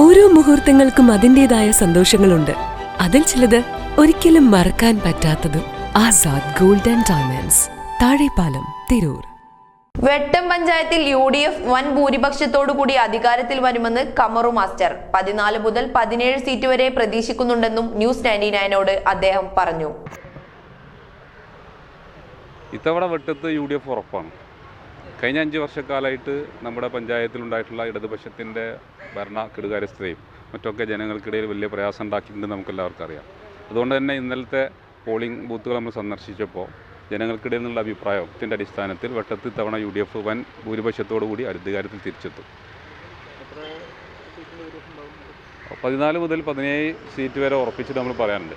ഓരോ മുഹൂർത്തങ്ങൾക്കും അതിന്റെതായ സന്തോഷങ്ങളുണ്ട്. അതിൽ ചിലത് ഒരിക്കലും മറക്കാൻ പറ്റാത്തതും Azad golden and diamonds Thazhepalam Tirur. Vettam പഞ്ചായത്തിൽ യു ഡി എഫ് വൻ ഭൂരിപക്ഷത്തോടുകൂടി അധികാരത്തിൽ വരുമെന്ന് കമറു മാസ്റ്റർ. പതിനാല് മുതൽ പതിനേഴ് സീറ്റ് വരെ പ്രതീക്ഷിക്കുന്നുണ്ടെന്നും ന്യൂസ് നയന്റി നയനോട് അദ്ദേഹം പറഞ്ഞു. ഇത്തവണ വെട്ടത്ത് യു ഡി എഫ് ഉറപ്പാണ്. കഴിഞ്ഞ അഞ്ച് വർഷക്കാലമായിട്ട് നമ്മുടെ പഞ്ചായത്തിലുണ്ടായിട്ടുള്ള ഇടതുപക്ഷത്തിന്റെ ഭരണ കെടുകാര്യസ്ഥതയും മറ്റൊക്കെ ജനങ്ങൾക്കിടയിൽ വലിയ പ്രയാസം ഉണ്ടാക്കിയിട്ടുണ്ട് നമുക്കെല്ലാവർക്കും അറിയാം. അതുകൊണ്ട് തന്നെ ഇന്നലത്തെ പോളിംഗ് ബൂത്തുകൾ നമ്മൾ സന്ദർശിച്ചപ്പോൾ ജനങ്ങൾക്കിടയിൽ നിന്നുള്ള അഭിപ്രായത്തിന്റെ അടിസ്ഥാനത്തിൽ വട്ടത്തിൽ തവണ യു ഡി എഫ് വൻ ഭൂരിപക്ഷത്തോടു കൂടി അധികാരത്തിൽ തിരിച്ചെത്തും. പതിനാല് മുതൽ പതിനേഴ് സീറ്റ് വരെ ഉറപ്പിച്ചിട്ട് നമ്മൾ പറയാനുണ്ട്